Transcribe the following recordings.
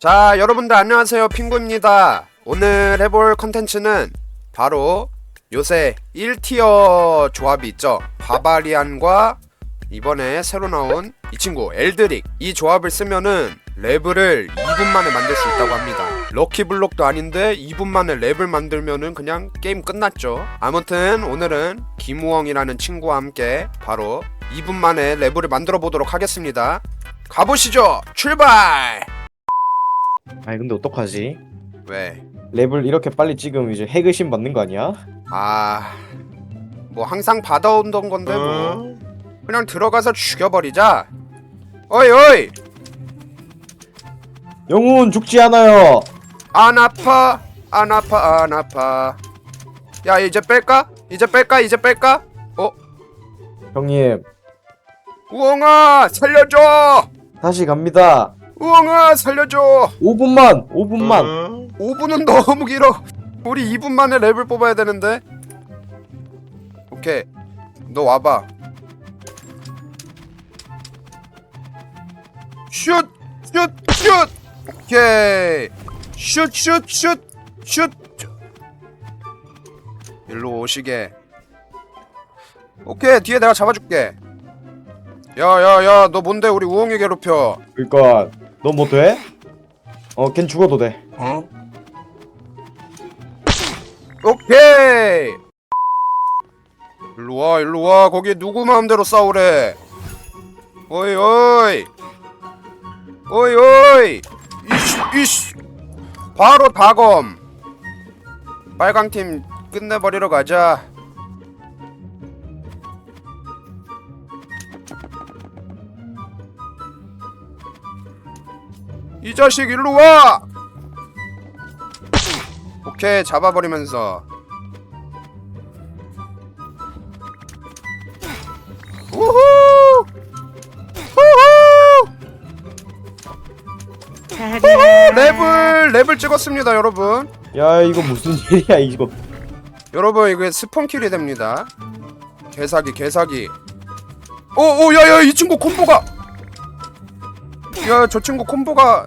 자 여러분들 안녕하세요. 핑구입니다. 오늘 해볼 컨텐츠는 바로 요새 1티어 조합이 있죠. 바바리안과 이번에 새로 나온 이 친구 엘드릭. 이 조합을 쓰면은 랩을 2분 만에 만들 수 있다고 합니다. 럭키블록도 아닌데 2분 만에 랩을 만들면은 그냥 게임 끝났죠. 아무튼 오늘은 김우엉이라는 친구와 함께 바로 2분 만에 랩을 만들어 보도록 하겠습니다. 가보시죠. 출발! 아니 근데 어떡하지? 왜? 랩을 이렇게 빨리 찍으면 이제 핵 의심 받는 거 아니야? 아, 뭐 항상 받아온 던 건데 뭐. 어? 그냥 들어가서 죽여버리자. 어이 어이, 영혼 죽지 않아요. 안 아파, 안 아파, 안 아파. 야 이제 뺄까? 이제 뺄까? 이제 뺄까? 어, 형님 우엉아 살려줘. 다시 갑니다. 우엉아 살려줘 5분만 5분만 5분은 어? 너무 길어 우리 2분 만에 랩을 뽑아야 되는데 오케이 너 와봐 슛! 슛! 슛! 오케이 슛! 슛! 슛! 슛! 일로 오시게 오케이 뒤에 내가 잡아줄게 야야야 너 뭔데 우리 우엉이 괴롭혀 그니까 넌못 뭐 돼? 어, 걘 죽어도 돼. 어? 오케이. 일로 와, 일로 와. 거기 누구 마음대로 싸우래. 어이, 어이. 어이, 어이. 이씨, 이씨. 바로 다검. 빨강 팀 끝내버리러 가자. 이 자식 일로 와! 오케이 잡아버리면서 우후! 우후! 우후! 랩을 랩을 찍었습니다 여러분 야 이거 무슨 일이야 이거 여러분 이게 스폰킬이 됩니다 개사기 개사기 오오 야야 이 친구 콤보가 야 저 친구 콤보가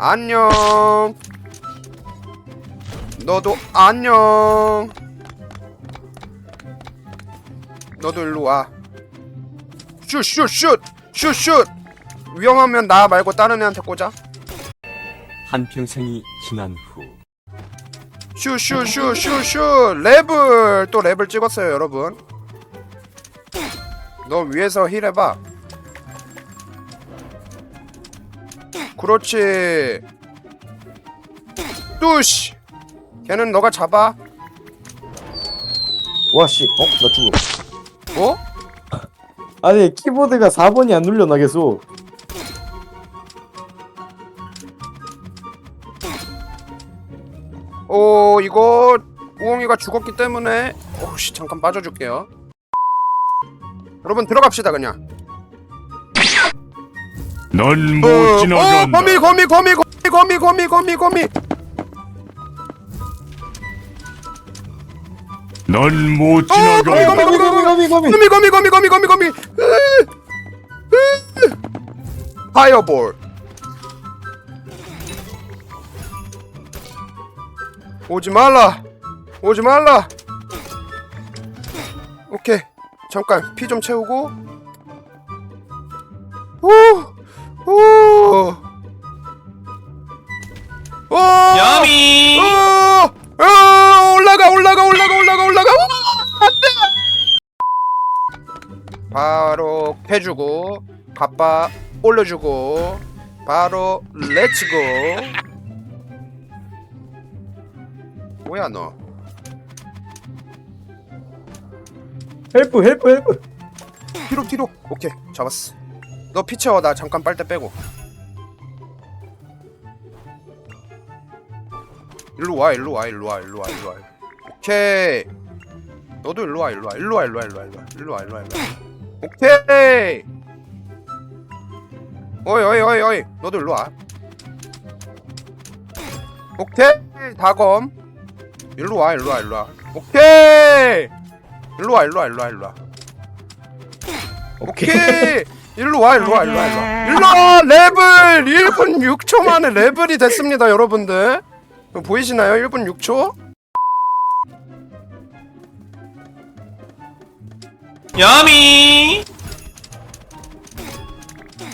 안녕. 너도 안녕. 너도 일로 와. 슛슛슛 슛슛. 위험하면 나 말고 다른 애한테 꽂아. 한평생이 지난 후 슈슈슈슈슈 랩을 또 랩을 찍었어요 여러분 너 위에서 힐 해봐 그렇지 뚜시 걔는 너가 잡아 와 씨. 어? 나 죽어. 어? 아니 키보드가 4번이 안 눌려 나 계속. 오 이거 우엉이가 죽었기 때문에 오씨 잠깐 빠져줄게요 여러분 들어갑시다 그냥 넌못 어, 어, 지나간다. 거미 거미 거미 거미 거미 거미 거미 거미 넌 못 어, 지나간다. 거미, 거미 거미 거미 거미. 거미 거미 거미 거미 거미 거미 으, 으. 파이어볼 오지 말라 오지 말라 오케이 잠깐 피 좀 채우고 오 오! 오! 야미! 어, 어, 올라가 올라가 올라가 올라가 올라가! 안돼! 바로 패주고 바빠 올려주고 바로 렛츠고. 뭐야 너? 헬프 헬프 헬프. 뒤로 뒤로. 오케이 잡았어 너피 채워 나 잠깐 빨대 빼고 일로 와 일로 와 일로 와 일로 와 일로 와 오케이 너도 일로 와 일로 와 일로 와 일로 와 일로 와 일로 와 일로 와 오케이 어이 어이 어이 어이 너도 일로 와 오케이 다검 일로 와 일로 와 일로 와 오케이 일로 와 일로 와 일로 와 일로 와 오케이 일로 와 일로 와 일로 와 일로 와. 일로 와 레벨! 1분 6초 만에 레벨이 됐습니다 여러분들. 보이시나요? 1분 6초? 야미!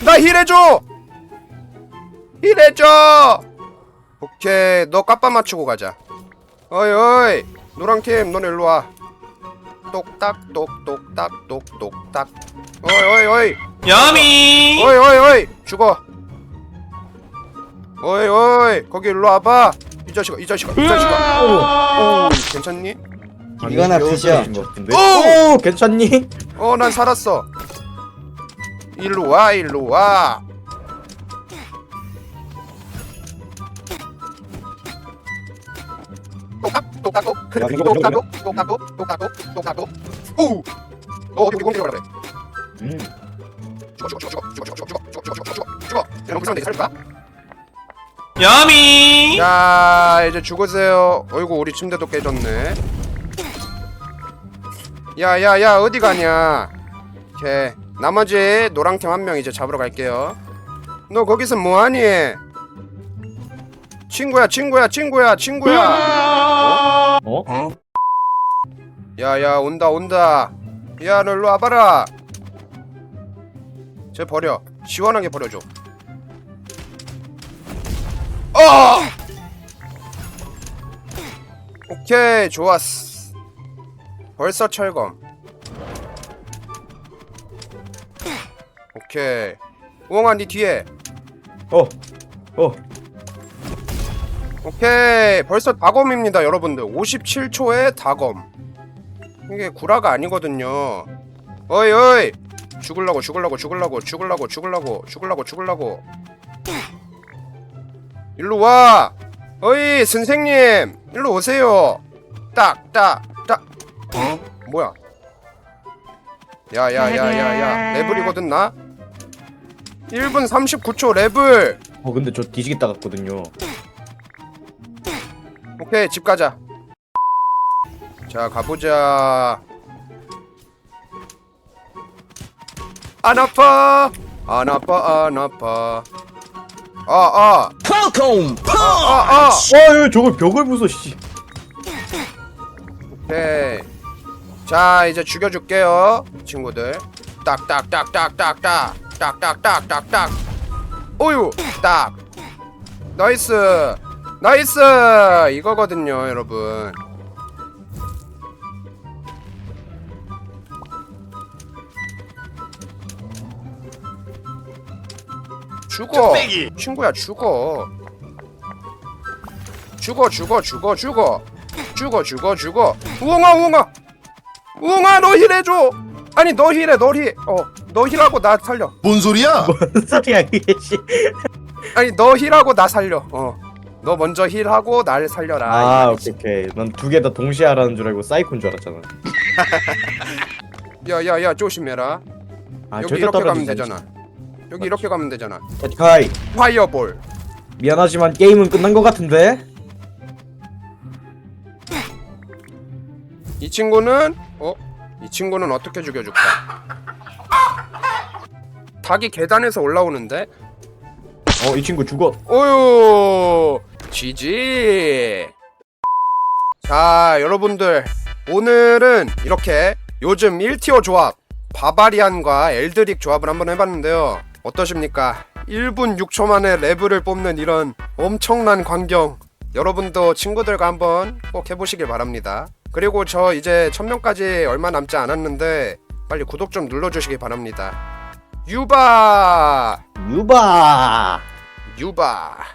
나 힐해줘! 힐해줘! 오케이 너 까빠 맞추고 가자. 어이 어이 노랑팀 너네 일로 와 똑딱 똑똑딱 똑똑딱. 어이 어이 어이. 야미! 어이 어이 어이. 죽어. 어이 어이. 거기 일로 와봐. 이 자식아 이 자식아 이 자식아. 오, 오 괜찮니? 이거나 드셔. 오! 오 괜찮니? 어난 살았어. 일로 와 일로 와 똑딱똑 똑딱똑 똑딱똑 똑딱똑 오! 어 어디 공격을 그래 음. 죽어 죽어 죽어 죽어 죽어 죽어 죽어 죽어 죽어 죽어 죽어 이런 불쌍한 데 살까? 야미 자 이제 죽으세요 어이구 우리 침대도 깨졌네 야야야 어디 가냐 오케이 나머지 노랑팀 한 명 이제 잡으러 갈게요 너 거기서 뭐하니 친구야 친구야 친구야 친구야 어? 야야 온다 온다. 야 너 일로 와봐라. 쟤 버려. 시원하게 버려줘. 어! 오케이 좋았어. 벌써 철검. 오케이. 우엉아 니 뒤에. 어. 어. 오케이 벌써 다검입니다 여러분들. 57초에 다검. 이게 구라가 아니거든요. 어이 어이! 죽을라고 죽을라고 죽을라고 죽을라고 죽을라고 죽을라고 죽을라고. 일로 와! 어이 선생님! 일로 오세요. 딱딱딱. 어? 뭐야? 야야야야야. 레벨이거든 나? 1분 39초 레벨 어 근데 저 뒤지겠다 같거든요. 오케이 집 가자. 자 가보자. 안 아파. 안 아파 안 아파. 아아. 펑콩 아아. 와 야, 저걸 벽을 부숴 씨. 오케이. 자 이제 죽여줄게요 친구들. 딱딱딱딱딱딱. 딱딱딱딱딱. 오유 딱. 나이스 나이스! 이거거든요, 여러분. 죽어! 친구야, 죽어. 죽어, 죽어, 죽어, 죽어. 죽어, 죽어, 죽어. 우엉아, 우엉아! 우엉아, 너 힐해줘! 아니, 너 힐해, 너 힐. 어, 너 힐하고 나 살려. 뭔 소리야? 뭔 소리야 이게 아니, 너 힐하고 나 살려. 어. 너 먼저 힐하고 날 살려라 아 오케이 오케이. 난 두 개 다 동시에 하라는 줄 알고 사이콘 줄 알았잖아. 야야야 조심해라 아 여기 절대 이렇게 가면 떨어지지 되잖아 여기 이렇게 가면 되잖아 않지. 카이 파이어볼 미안하지만 게임은 끝난 것 같은데. 이 친구는 어? 이 친구는 어떻게 죽여줄까? 닭이 계단에서 올라오는데? 어 이 친구 죽어. 오유 지지. 자 여러분들 오늘은 이렇게 요즘 1티어 조합 바바리안과 엘드릭 조합을 한번 해봤는데요. 어떠십니까? 1분 6초 만에 레벨을 뽑는 이런 엄청난 광경 여러분도 친구들과 한번 꼭 해보시길 바랍니다. 그리고 저 이제 1000명까지 얼마 남지 않았는데 빨리 구독 좀 눌러주시기 바랍니다. 유바! 유바. 유바